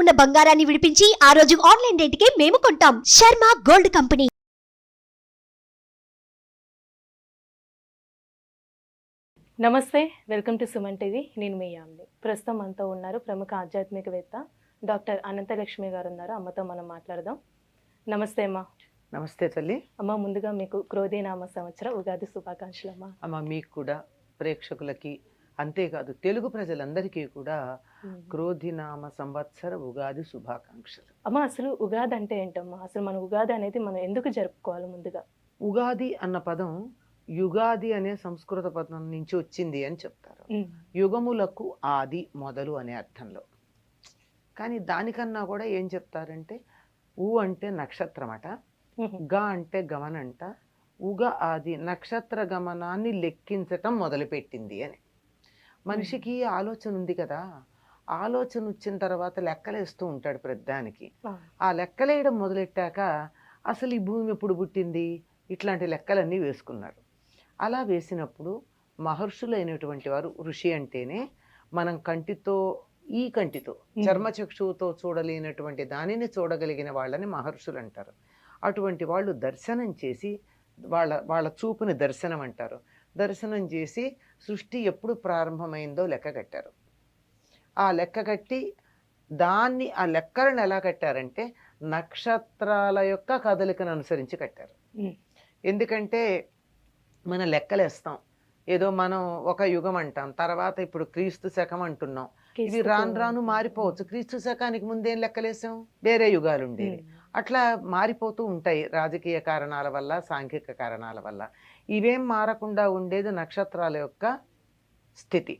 ఉన్న బంగారాన్ని విడిపించి ఆ రోజు ఆన్లైన్ రేటుకే మేము కొంటాం. Sharma gold company. నమస్తే వెల్కమ్ టు సుమన్ టీవీ. నేను మీ యామ్ని. ప్రస్తుతం మనతో ఉన్నారు ప్రముఖ ఆధ్యాత్మికవేత్త డాక్టర్ అనంతలక్ష్మి గారు ఉన్నారు. అమ్మతో మనం మాట్లాడదాం. నమస్తే అమ్మా. నమస్తే తల్లి. అమ్మ ముందుగా మీకు క్రోధీనామ సంవత్సర ఉగాది శుభాకాంక్షలు అమ్మా. అమ్మ మీకు కూడా ప్రేక్షకులకి అంతేకాదు తెలుగు ప్రజలందరికీ కూడా క్రోధినామ సంవత్సర ఉగాది శుభాకాంక్షలు. అమ్మ అసలు ఉగాది అంటే ఏంటమ్మా? అసలు మన ఉగాది అనేది మనం ఎందుకు జరుపుకోవాలి ముందుగా? ఉగాది అన్న పదం యుగాది అనే సంస్కృత పదం నుంచి వచ్చింది అని చెప్తారు. యుగములకు ఆది మొదలు అనే అర్థంలో. కానీ దానికన్నా కూడా ఏం చెప్తారంటే ఊ అంటే నక్షత్రమట గ అంటే గమనంట ఉగ ఆది నక్షత్ర గమనాన్ని లెక్కించటం మొదలుపెట్టింది అని. మనిషికి ఆలోచన ఉంది కదా ఆలోచన వచ్చిన తర్వాత లెక్కలేస్తూ ఉంటాడు ప్రతిదానికి. ఆ. లెక్కలేయడం మొదలెట్టాక అసలు ఈ భూమి ఎప్పుడు పుట్టింది? ఇట్లాంటి లెక్కలన్నీ వేసుకున్నాడు. అలా వేసినప్పుడు మహర్షులైనటువంటి వారు ఋషి అంటేనే మనం కంటితో ఈ కంటితో చర్మచక్షువుతో చూడలేనటువంటి దానిని చూడగలిగిన వాళ్ళని మహర్షులు అంటారు. అటువంటి వాళ్ళు దర్శనం చేసి వాళ్ళ వాళ్ళ చూపుని దర్శనం అంటారు. దర్శనం చేసి సృష్టి ఎప్పుడు ప్రారంభమైందో లెక్క కట్టారు. ఆ లెక్క కట్టి దాన్ని ఆ లెక్కలను ఎలా కట్టారంటే నక్షత్రాల యొక్క కదలికను అనుసరించి కట్టారు. ఎందుకంటే మన లెక్కలేస్తాం. ఏదో మనం ఒక యుగం అంటాం తర్వాత ఇప్పుడు క్రీస్తు శకం అంటున్నాం. ఇవి రాను రాను మారిపోవచ్చు. క్రీస్తు శకానికి ముందేం లెక్కలేసాం? వేరే యుగాలు ఉండేవి అట్లా మారిపోతూ ఉంటాయి రాజకీయ కారణాల వల్ల సాంఘిక కారణాల వల్ల. ఇవేం మారకుండా ఉండేది నక్షత్రాల యొక్క స్థితి.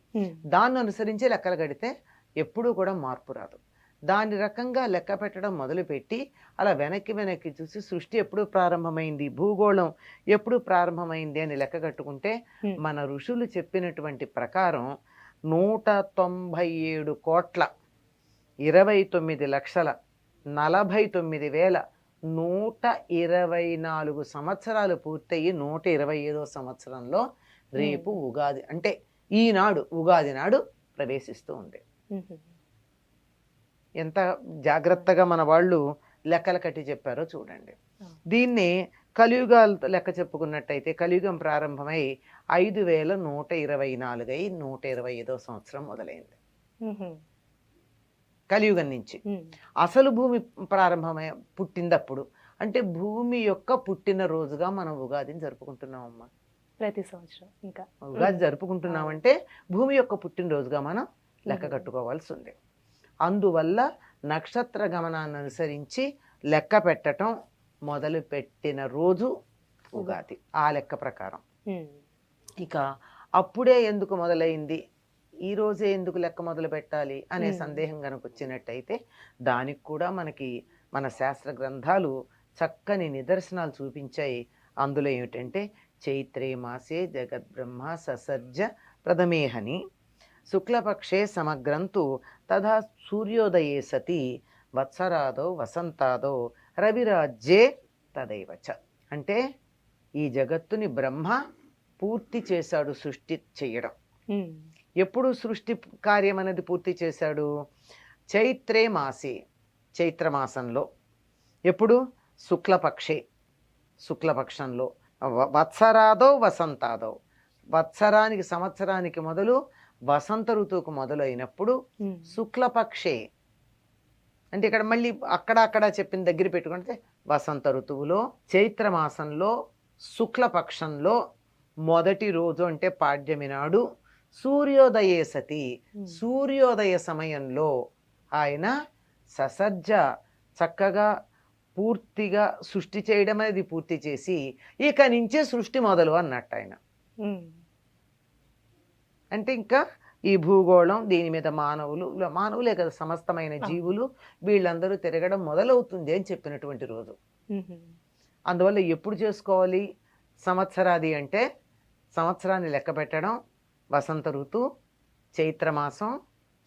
దాన్ని అనుసరించి లెక్కలు కడితే ఎప్పుడూ కూడా మార్పు రాదు. దాని రకంగా లెక్క పెట్టడం మొదలుపెట్టి అలా వెనక్కి వెనక్కి చూసి సృష్టి ఎప్పుడు ప్రారంభమైంది భూగోళం ఎప్పుడు ప్రారంభమైంది అని లెక్క కట్టుకుంటే. మన ఋషులు చెప్పినటువంటి ప్రకారం నూట తొంభై ఏడు కోట్ల ఇరవై తొమ్మిది లక్షల నలభై తొమ్మిది వేల నూట ఇరవై నాలుగు సంవత్సరాలు పూర్తయి నూట ఇరవై ఐదో సంవత్సరంలో రేపు ఉగాది. అంటే ఈనాడు ఉగాది నాడు ప్రవేశిస్తూ ఉంది. ఎంత జాగ్రత్తగా మన వాళ్ళు లెక్కలు కట్టి చెప్పారో చూడండి. దీన్ని కలియుగాలతో లెక్క చెప్పుకున్నట్టయితే కలియుగం ప్రారంభమై ఐదు వేల నూట ఇరవై నాలుగై నూట ఇరవై ఐదో సంవత్సరం మొదలైంది. కలియుగం నుంచి. అసలు భూమి ప్రారంభమై పుట్టిందప్పుడు అంటే భూమి యొక్క పుట్టిన రోజుగా మనం ఉగాదిని జరుపుకుంటున్నామమ్మా. ప్రతి సంవత్సరం ఇంకా. ఉగాది జరుపుకుంటున్నామంటే భూమి యొక్క పుట్టినరోజుగా మనం లెక్క కట్టుకోవాల్సి ఉంది అందువల్ల నక్షత్ర గమనాన్ని అనుసరించి లెక్క పెట్టడం మొదలు పెట్టిన రోజు ఉగాది ఆ లెక్క ప్రకారం. ఇక అప్పుడే ఎందుకు మొదలైంది? ఈ రోజే ఎందుకు లెక్క మొదలు పెట్టాలి అనే. సందేహం కనుక వచ్చినట్టయితే దానికి కూడా మనకి మన శాస్త్ర గ్రంథాలు చక్కని నిదర్శనాలు చూపించాయి. అందులో ఏమిటంటే చైత్రే మాసే జగద్బ్రహ్మ ససర్జ ప్రథమేహని. శుక్లపక్షే సమగ్రంతు తథా సూర్యోదయే సతి వత్సరాదో వసంతాదో రవిరాజ్యే తదైవ చ. అంటే ఈ జగత్తుని బ్రహ్మ పూర్తి చేశాడు సృష్టి చేయడం. ఎప్పుడు సృష్టి కార్యం అనేది పూర్తి చేశాడు? చైత్రే మాసే చైత్రమాసంలో. ఎప్పుడు? శుక్లపక్షే శుక్లపక్షంలో. వత్సరాదో వసంతాదో వత్సరానికి సంవత్సరానికి మొదలు వసంత ఋతువుకు మొదలైనప్పుడు. శుక్లపక్షే అంటే ఇక్కడ మళ్ళీ అక్కడ అక్కడ చెప్పిన దగ్గర పెట్టుకుంటే వసంత ఋతువులో చైత్ర మాసంలో శుక్లపక్షంలో మొదటి రోజు అంటే పాడ్యమి నాడు సూర్యోదయే సతి. సూర్యోదయ సమయంలో ఆయన ససజ్జ చక్కగా పూర్తిగా సృష్టి చేయడం అనేది పూర్తి చేసి ఇక నుంచే సృష్టి మొదలు అన్నట్టు ఆయన. అంటే ఇంకా ఈ భూగోళం దీని మీద మానవులు మానవులే కదా సమస్తమైన. జీవులు వీళ్ళందరూ తిరగడం మొదలవుతుంది అని చెప్పినటువంటి రోజు. అందువల్ల ఎప్పుడు చేసుకోవాలి సంవత్సరాది అంటే సంవత్సరాన్ని లెక్క పెట్టడం వసంత ఋతువు చైత్రమాసం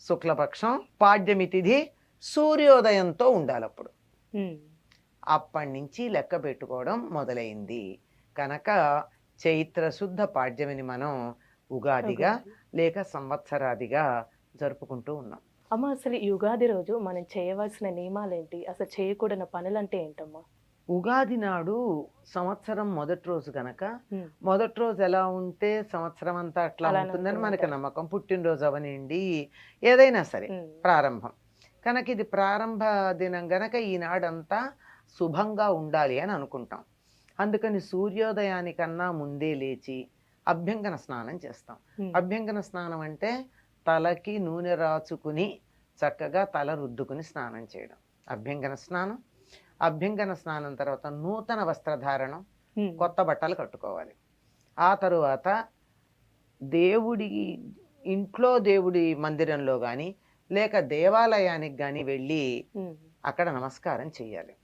శుక్లపక్షం పాడ్యమి తిథి సూర్యోదయంతో ఉండాలి అప్పుడు. అప్పటి నుంచి లెక్క పెట్టుకోవడం మొదలైంది. కనుక చైత్ర శుద్ధ పాడ్యమిని మనం ఉగాదిగా లేక సంవత్సరాదిగా జరుపుకుంటూ ఉన్నాం. అమ్మ అసలు ఈ యుగాది రోజు మనం చేయవలసిన నియమాలు ఏంటి అసలు చేయకూడని పనులు అంటే ఏంటమ్మా? ఉగాది నాడు సంవత్సరం మొదటి రోజు గనక మొదటి రోజు ఎలా ఉంటే సంవత్సరం అంతా అట్లా ఉంటుందని ఉంటుంది. మనకి నమ్మకం. పుట్టినరోజు అవనివ్వండి ఏదైనా సరే ప్రారంభం. కనుక ఇది ప్రారంభ దినం గనక ఈనాడంతా శుభంగా ఉండాలి అని అనుకుంటాం. అందుకని సూర్యోదయానికన్నా ముందే లేచి అభ్యంగన స్నానం చేస్తాం. అభ్యంగన స్నానం అంటే తలకి నూనె రాచుకుని చక్కగా తల రుద్దుకుని స్నానం చేయడం. అభ్యంగన స్నానం. అభ్యంగన స్నానం తర్వాత నూతన వస్త్రధారణం. కొత్త బట్టలు కట్టుకోవాలి. ఆ తరువాత దేవుడి ఇంట్లో దేవుడి మందిరంలో కానీ లేక దేవాలయానికి కానీ వెళ్ళి అక్కడ నమస్కారం చేయాలి.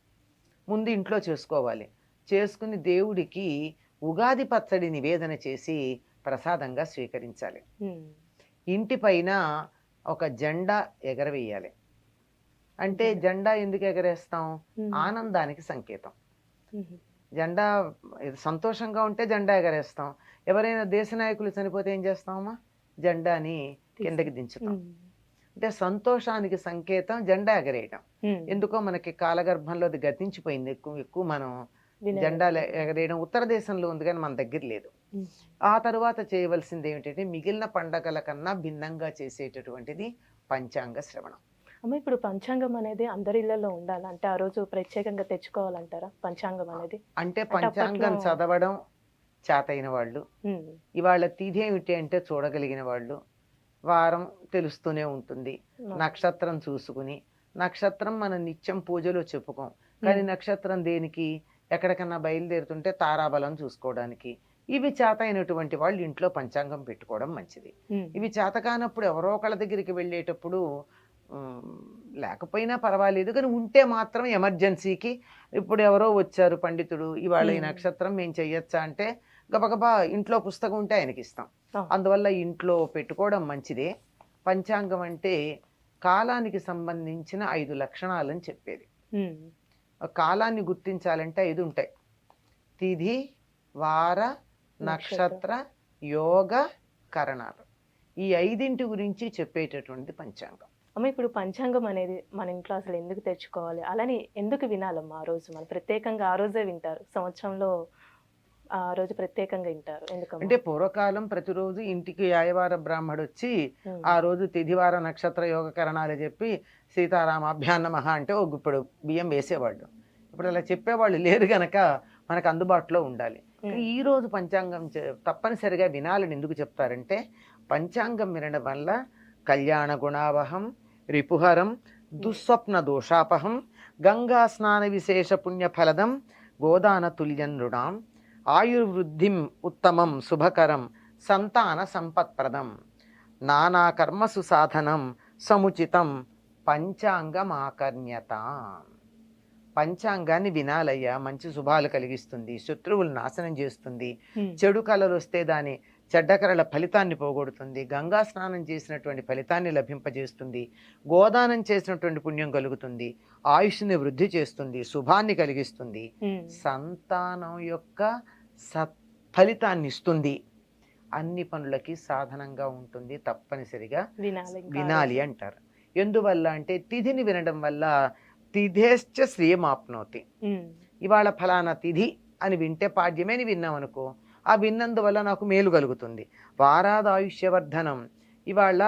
ముందు ఇంట్లో చేసుకోవాలి. చేసుకుని దేవుడికి ఉగాది పచ్చడి నివేదన చేసి ప్రసాదంగా స్వీకరించాలి. ఇంటి పైన ఒక జెండా ఎగరవేయాలి. అంటే జెండా ఎందుకు ఎగరేస్తాం? ఆనందానికి సంకేతం. జెండా సంతోషంగా ఉంటే జెండా ఎగరేస్తాం. ఎవరైనా దేశ నాయకులు చనిపోతే ఏం చేస్తామమ్మా? జెండాని కిందకి దించుతాం. అంటే సంతోషానికి సంకేతం జెండా ఎగరేయటం. ఉమ్, ఎందుకో మనకి కాలగర్భంలో అది గతించిపోయింది. ఎక్కువ ఎక్కువ మనం. జెండా ఎగరేయడం ఉత్తర దేశంలో ఉంది కానీ మన దగ్గర లేదు. ఆ తరువాత చేయవలసింది ఏమిటంటే మిగిలిన పండగల కన్నా భిన్నంగా చేసేటటువంటిది పంచాంగ శ్రవణం. అమ్మ ఇప్పుడు పంచాంగం అనేది అందరి ఇళ్ళలో ఉండాలి అంటే ఆ రోజు ప్రత్యేకంగా తెచ్చుకోవాలంటారా పంచాంగం అనేది? అంటే పంచాంగం చదవడం చేతైన వాళ్ళు. ఇవాళ తిథి ఏమిటి అంటే చూడగలిగిన వాళ్ళు. వారం తెలుస్తూనే ఉంటుంది. నక్షత్రం చూసుకుని నక్షత్రం మనం నిత్యం పూజలో చెప్పుకోం. కానీ నక్షత్రం దేనికి? ఎక్కడికన్నా బయలుదేరుతుంటే తారాబలం చూసుకోవడానికి. ఇవి చేత అయినటువంటి వాళ్ళు ఇంట్లో పంచాంగం పెట్టుకోవడం మంచిది. ఇవి చేత కానప్పుడు ఎవరో ఒకళ్ళ దగ్గరికి వెళ్ళేటప్పుడు లేకపోయినా పర్వాలేదు. కానీ ఉంటే మాత్రం ఎమర్జెన్సీకి ఇప్పుడు ఎవరో వచ్చారు పండితుడు ఇవాళ ఈ. నక్షత్రం మేము చెయ్యొచ్చా అంటే గబగబా ఇంట్లో పుస్తకం ఉంటే ఆయనకి ఇస్తాం. అందువల్ల ఇంట్లో పెట్టుకోవడం మంచిదే. పంచాంగం అంటే కాలానికి సంబంధించిన ఐదు లక్షణాలని చెప్పేది. కాలాన్ని గుర్తించాలంటే ఐదు ఉంటాయి. తిథి వార నక్షత్ర యోగ కరణాలు. ఈ ఐదింటి గురించి చెప్పేటటువంటి పంచాంగం. అమ్మ ఇప్పుడు పంచాంగం అనేది మన ఇంట్లో అసలు ఎందుకు తెచ్చుకోవాలి? అలానే ఎందుకు వినాలమ్మా ఆ రోజు? మనం ప్రత్యేకంగా ఆ రోజే వింటారు. సంవత్సరంలో ఆ రోజు ప్రత్యేకంగా వింటారు. ఎందుకమ్మా? అంటే పూర్వకాలం ప్రతిరోజు ఇంటికి యాయవార బ్రాహ్మడు వచ్చి ఆ రోజు తిథివార నక్షత్ర యోగ కరణాలు చెప్పి సీతారామాభ్యాన్న మహా అంటే ఒక గుప్పెడు బియ్యం వేసేవాళ్ళు. ఇప్పుడు అలా చెప్పేవాళ్ళు లేరు గనక మనకు అందుబాటులో ఉండాలి. ఈ రోజు పంచాంగం తప్పనిసరిగా వినాలని ఎందుకు చెప్తారంటే పంచాంగం వినడం వల్ల కళ్యాణ గుణావహం రిపుహరం దుస్వప్న దోషాపహం గంగా స్నాన విశేష పుణ్యఫలదం గోదాన తుల్యం నృణాం ఆయుర్వృద్ధిం ఉత్తమం శుభకరం సంతాన సంపత్ప్రదం. నానా కర్మసు సాధనం సముచితం పంచాంగమాకర్ణ్యత. పంచాంగాన్ని వినాలయ్యా మంచి శుభాలు కలిగిస్తుంది శత్రువులు నాశనం చేస్తుంది. చెడు కళలు వస్తే దాని చెడ్డ కళల ఫలితాన్ని పోగొడుతుంది. గంగా స్నానం చేసినటువంటి ఫలితాన్ని లభింపజేస్తుంది. గోదానం చేసినటువంటి పుణ్యం కలుగుతుంది. ఆయుష్ని వృద్ధి చేస్తుంది. శుభాన్ని కలిగిస్తుంది. సంతానం యొక్క సత్ ఫలితాన్ని ఇస్తుంది. అన్ని పనులకి సాధనంగా ఉంటుంది. తప్పనిసరిగా వినాలి. అంటారు. ఎందువల్ల అంటే తిథిని వినడం వల్ల తిథేశ్చ శ్రీయమాప్నోతి. ఉమ్, ఇవాళ ఫలానా తిథి అని వింటే పాడ్యమే విన్నాం అనుకో ఆ విన్నందువల్ల నాకు మేలు కలుగుతుంది. వారాదాయుష్యవర్ధనం. ఇవాళ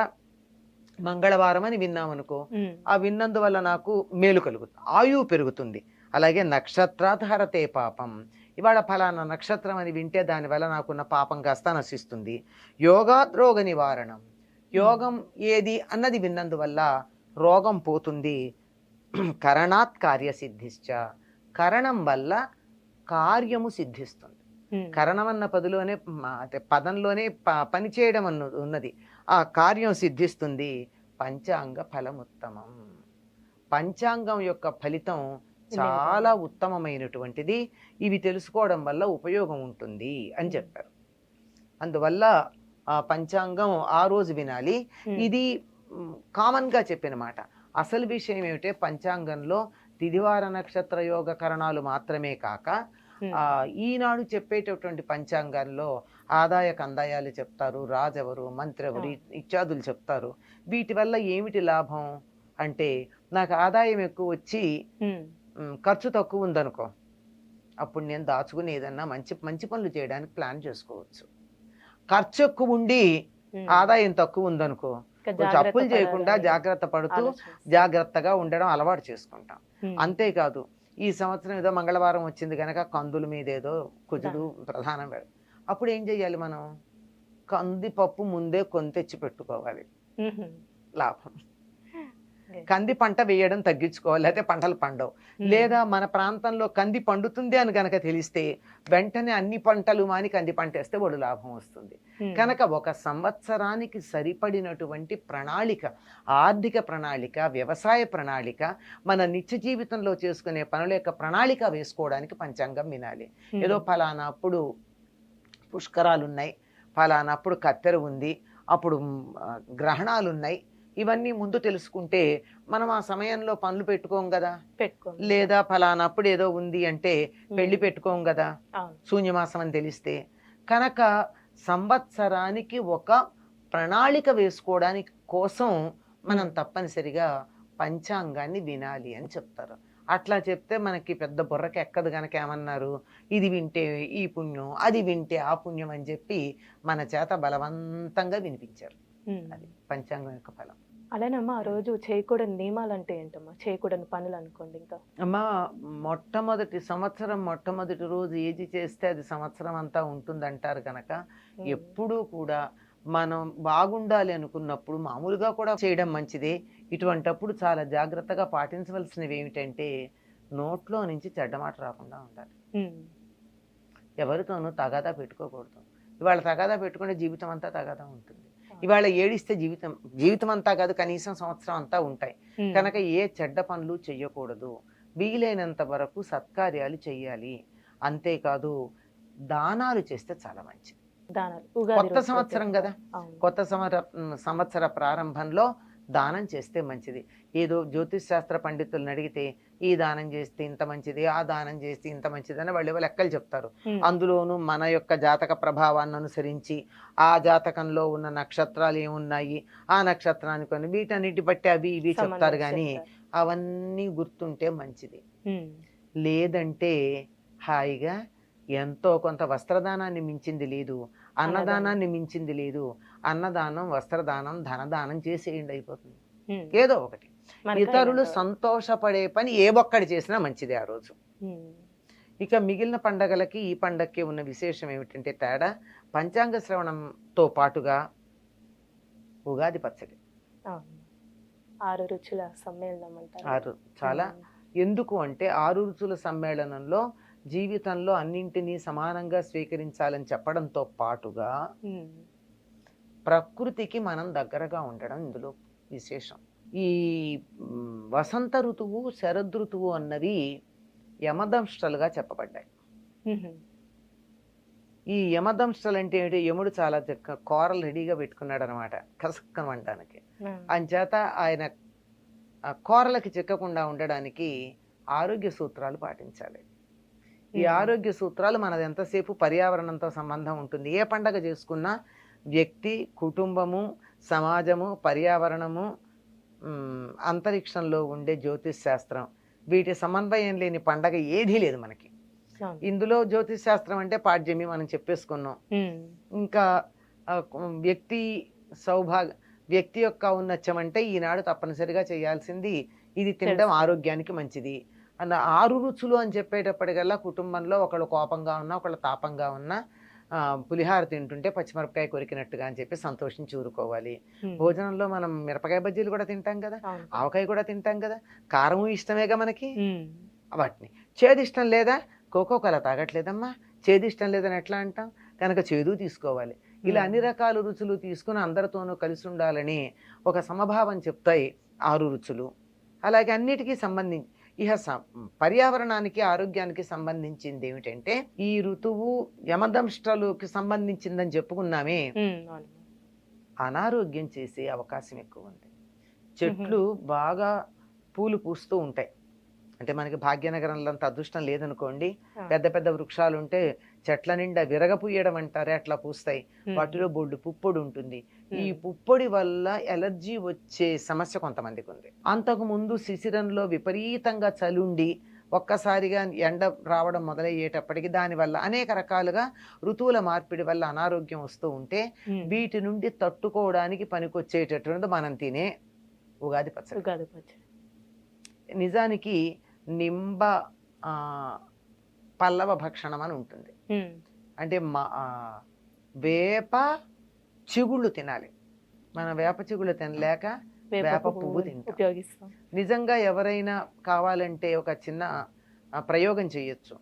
మంగళవారం అని విన్నాం అనుకో ఉమ్, ఆ విన్నందువల్ల నాకు మేలు కలుగుతుంది ఆయువు పెరుగుతుంది. అలాగే నక్షత్రాధారతే పాపం. ఇవాళ ఫలానా నక్షత్రం అని వింటే దానివల్ల నాకున్న పాపం కాస్త నశిస్తుంది. యోగాద్రోగ నివారణం. యోగం ఏది అన్నది విన్నందువల్ల రోగం పోతుంది. కరణాత్ కార్యసిద్ధిశ్చ. కరణం వల్ల కార్యము సిద్ధిస్తుంది. కరణం అన్న పదిలోనే అంటే పదంలోనే ప- పని చేయడం అన్న ఉన్నది. ఆ కార్యం సిద్ధిస్తుంది. పంచాంగ ఫలముత్తమం. పంచాంగం యొక్క ఫలితం చాలా ఉత్తమమైనటువంటిది. ఇవి తెలుసుకోవడం వల్ల ఉపయోగం ఉంటుంది అని చెప్పారు. అందువల్ల ఆ పంచాంగం ఆ రోజు వినాలి. ఇది మ్, కామన్గా చెప్పిన మాట అసలు విషయం ఏమిటే పంచాంగంలో తిదివార నక్షత్ర యోగ కరణాలు మాత్రమే కాక ఈనాడు చెప్పేటటువంటి పంచాంగాల్లో ఆదాయ కందాయాలు చెప్తారు రాజెవరు మంత్రి ఎవరు. ఇత్యాదులు చెప్తారు వీటి వల్ల ఏమిటి లాభం అంటే నాకు ఆదాయం ఎక్కువ వచ్చి ఖర్చు తక్కువ ఉందనుకో అప్పుడు నేను దాచుకుని ఏదన్నా మంచి మంచి పనులు చేయడానికి ప్లాన్ చేసుకోవచ్చు ఖర్చు ఎక్కువ ఉండి. ఆదాయం తక్కువ ఉందనుకో కొంచెం అప్పులు చేయకుండా జాగ్రత్త పడుతూ. జాగ్రత్తగా ఉండడం అలవాటు చేసుకుంటాం. అంతేకాదు ఈ సంవత్సరం ఏదో మంగళవారం వచ్చింది కనుక కందుల మీద ఏదో కుజుడు ప్రధానం పెడ అప్పుడు ఏం చెయ్యాలి మనం కందిపప్పు ముందే కొని తెచ్చి పెట్టుకోవాలి. లాభం. కంది పంట వేయడం తగ్గించుకోవాలి లేకపోతే పంటలు పండవు ఉమ్. లేదా మన ప్రాంతంలో కంది పండుతుంది అని గనక తెలిస్తే వెంటనే అన్ని పంటలు మాని కంది పంట వేస్తే వాడు లాభం వస్తుంది ఉమ్. కనుక ఒక సంవత్సరానికి సరిపడినటువంటి ప్రణాళిక ఆర్థిక ప్రణాళిక వ్యవసాయ ప్రణాళిక మన నిత్య జీవితంలో చేసుకునే పనుల యొక్క ప్రణాళిక వేసుకోవడానికి పంచాంగం వినాలి ఉమ్. ఏదో ఫలానా అప్పుడు పుష్కరాలు ఉన్నాయి ఫలానా అప్పుడు కత్తెర ఉంది అప్పుడు గ్రహణాలు ఉన్నాయి ఇవన్నీ ముందు తెలుసుకుంటే మనం ఆ సమయంలో పనులు పెట్టుకోం కదా. లేదా ఫలానా అప్పుడు ఏదో ఉంది అంటే. పెళ్ళి పెట్టుకోం కదా. శూన్యమాసం అని తెలిస్తే కనుక సంవత్సరానికి ఒక ప్రణాళిక వేసుకోవడానికి కోసం మనం తప్పనిసరిగా పంచాంగాన్ని వినాలి అని చెప్తారు. అట్లా చెప్తే మనకి పెద్ద బుర్రకి ఎక్కదు కనుక ఏమన్నారు? ఇది వింటే ఈ పుణ్యం అది వింటే ఆ పుణ్యం అని చెప్పి మన చేత బలవంతంగా వినిపించారు. అది పంచాంగం యొక్క ఫలం. అలానమ్మా ఆ రోజు చేయకూడని నియమాలు అంటే ఏంటమ్మా? చేయకూడని పనులు అనుకోండి ఇంకా. అమ్మా మొట్టమొదటి సంవత్సరం మొట్టమొదటి రోజు ఏది చేస్తే అది సంవత్సరం అంతా ఉంటుందంటారు కనుక. ఎప్పుడూ కూడా మనం బాగుండాలి అనుకున్నప్పుడు మామూలుగా కూడా చేయడం మంచిదే. ఇటువంటప్పుడు చాలా జాగ్రత్తగా పాటించవలసినవి ఏమిటంటే నోట్లో నుంచి చెడ్డ మాట రాకుండా ఉండాలి. ఎవరితోనూ తగాదా పెట్టుకోకూడదు. ఇవాళ తగాదా పెట్టుకుంటే జీవితం అంతా తగాదా ఉంటుంది. ఇవాళ ఏడిస్తే జీవితం జీవితం అంతా కాదు కనీసం సంవత్సరం అంతా ఉంటాయి. కనుక ఏ చెడ్డ పనులు చెయ్యకూడదు. వీలైనంత వరకు సత్కార్యాలు చెయ్యాలి. అంతేకాదు దానాలు చేస్తే చాలా మంచిది. కొత్త సంవత్సరం కదా. కొత్త సంవత్సర సంవత్సర ప్రారంభంలో దానం చేస్తే మంచిది ఏదో జ్యోతిష్ శాస్త్ర పండితులను అడిగితే ఈ దానం చేస్తే ఇంత మంచిది ఆ దానం చేస్తే ఇంత మంచిది అని వాళ్ళు లెక్కలు చెప్తారు. అందులోనూ మన యొక్క జాతక ప్రభావాన్ని అనుసరించి ఆ జాతకంలో ఉన్న నక్షత్రాలు ఏమున్నాయి ఆ నక్షత్రాన్ని కొన్ని వీటన్నిటి బట్టి అవి ఇవి చెప్తారు కానీ. అవన్నీ గుర్తుంటే మంచిది. లేదంటే హాయిగా ఎంతో కొంత వస్త్రదానాన్ని మించింది లేదు అన్నదానాన్ని మించింది లేదు. అన్నదానం వస్త్రదానం ధనదానం చేసేయండి అయిపోతుంది. ఏదో ఒకటి. ఇతరులు సంతోషపడే పని ఏ ఒక్కటి చేసినా మంచిదే ఆ రోజు. ఇక మిగిలిన పండగలకి ఈ పండగకి ఉన్న విశేషం ఏమిటంటే తేడా? పంచాంగ శ్రవణంతో పాటుగా ఉగాది పచ్చడి. ఆరు రుచుల సమ్మేళనం అంటారు. ఆరు చాలా. ఎందుకు అంటే ఆరు రుచుల సమ్మేళనంలో జీవితంలో అన్నింటినీ సమానంగా స్వీకరించాలని చెప్పడంతో పాటుగా. ప్రకృతికి మనం దగ్గరగా ఉండడం ఇందులో విశేషం ఈ వసంత ఋతువు శరద్ ఋతువు అన్నవి యమదంష్టలుగా చెప్పబడ్డాయి. ఈ యమదంష్టలు అంటే ఏంటి యముడు చాలా చక్క- కూరలు రెడీగా పెట్టుకున్నాడు అనమాట కసక్కం అనడానికి. అంచేత ఆయన కూరలకి చిక్కకుండా ఉండడానికి ఆరోగ్య సూత్రాలు పాటించాలి ఈ. ఆరోగ్య సూత్రాలు మనది ఎంతసేపు పర్యావరణంతో సంబంధం ఉంటుంది ఏ పండగ చేసుకున్నా వ్యక్తి కుటుంబము సమాజము పర్యావరణము అంతరిక్షంలో ఉండే జ్యోతిష్ శాస్త్రం వీటి సమన్వయం లేని పండగ ఏదీ లేదు మనకి. ఇందులో జ్యోతిష్ శాస్త్రం అంటే పాడ్యమి మనం చెప్పేసుకున్నాం. ఇంకా వ్యక్తి సౌభాగ్య వ్యక్తి యొక్క అంటే ఈనాడు తప్పనిసరిగా చేయాల్సింది ఇది తినడం. ఆరోగ్యానికి మంచిది అన్న ఆరు రుచులు అని చెప్పేటప్పటికల్లా కుటుంబంలో ఒకళ్ళు కోపంగా ఉన్నా ఒకళ్ళు తాపంగా ఉన్నా పులిహార తింటుంటే పచ్చిమిరపకాయ కొరికినట్టుగా అని చెప్పి సంతోషించి ఊరుకోవాలి. భోజనంలో మనం మిరపకాయ బజ్జీలు కూడా తింటాం కదా. ఆవకాయ కూడా తింటాం కదా కారము ఇష్టమేగా మనకి. వాటిని చేదు ఇష్టం లేదా కోకో కల తాగట్లేదమ్మా చేదు ఇష్టం లేదని ఎట్లా అంటాం కనుక చేదు తీసుకోవాలి ఇలా. అన్ని రకాల రుచులు తీసుకుని అందరితోనూ కలిసి ఉండాలని ఒక సమభావం చెప్తాయి ఆరు రుచులు అలాగే అన్నిటికీ సంబంధించి ఇహ పర్యావరణానికి ఆరోగ్యానికి సంబంధించింది ఏమిటంటే ఈ ఋతువు యమదంష్టలుకి సంబంధించిందని చెప్పుకున్నామే. అనారోగ్యం చేసే అవకాశం ఎక్కువ ఉంది. చెట్లు బాగా పూలు పూస్తూ ఉంటాయి. అంటే మనకి భాగ్యనగరంలో అంత అదృష్టం లేదనుకోండి. పెద్ద పెద్ద వృక్షాలు ఉంటే చెట్ల నిండా విరగపూయడం అంటారే అట్లా పూస్తాయి. వాటిలో బొడ్డు పుప్పొడి ఉంటుంది ఈ పుప్పొడి వల్ల ఎలర్జీ వచ్చే సమస్య కొంతమందికి ఉంది అంతకు ముందు శిశిరంలో విపరీతంగా చలుండి ఒక్కసారిగా ఎండ రావడం మొదలయ్యేటప్పటికి దానివల్ల అనేక రకాలుగా ఋతువుల మార్పిడి వల్ల అనారోగ్యం వస్తూ ఉంటే వీటి నుండి తట్టుకోవడానికి పనికొచ్చేటటువంటిది మనం తినే ఉగాది పచ్చడి. ఉగాది పచ్చడి. నిజానికి నింబ పల్లవ భక్షణం అని ఉంటుంది. అంటే మా వేప చిగుళ్ళు తినాలి. మన వేప చిగుళ్ళు తినలేక వేప పువ్వు తింటాం. నిజంగా ఎవరైనా కావాలంటే ఒక చిన్న ప్రయోగం చేయొచ్చు.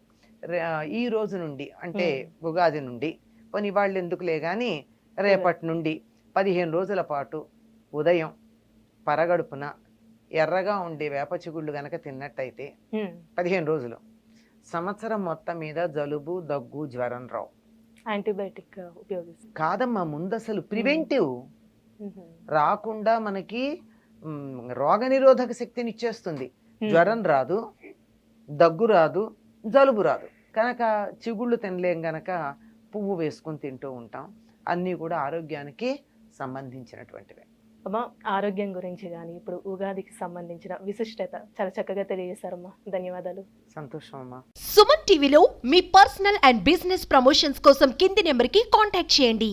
ఈ రోజు నుండి అంటే ఉగాది నుండి పోనీ వాళ్ళు ఎందుకులే కానీ రేపటి నుండి పదిహేను రోజుల పాటు ఉదయం పరగడుపున ఎర్రగా ఉండే వేప చిగుళ్ళు గనక తిన్నట్టయితే పదిహేను రోజులు. సంవత్సరం మొత్తం మీద జలుబు దగ్గు జ్వరం రావు. యాంటీబయాటిక్ ఉపయోగిస్తాం. కాదమ్మా ముందు అసలు ప్రివెంటివ్ రాకుండా మనకి మ్, రోగనిరోధక శక్తిని ఇచ్చేస్తుంది జ్వరం రాదు దగ్గు రాదు జలుబు రాదు. కనుక చిగుళ్ళు తినలేం గనక పువ్వు వేసుకొని తింటూ ఉంటాం. అన్నీ కూడా ఆరోగ్యానికి సంబంధించినటువంటివే. అమ్మా ఆరోగ్యం గురించి కానీ ఇప్పుడు ఉగాదికి సంబంధించిన విశిష్టత చాలా చక్కగా తెలియజేశారమ్మా. ధన్యవాదాలు. సంతోషం అమ్మా. సుమన్ టీవీలో మీ పర్సనల్ అండ్ బిజినెస్ ప్రమోషన్స్ కోసం కింది నెంబర్కి కాంటాక్ట్ చేయండి.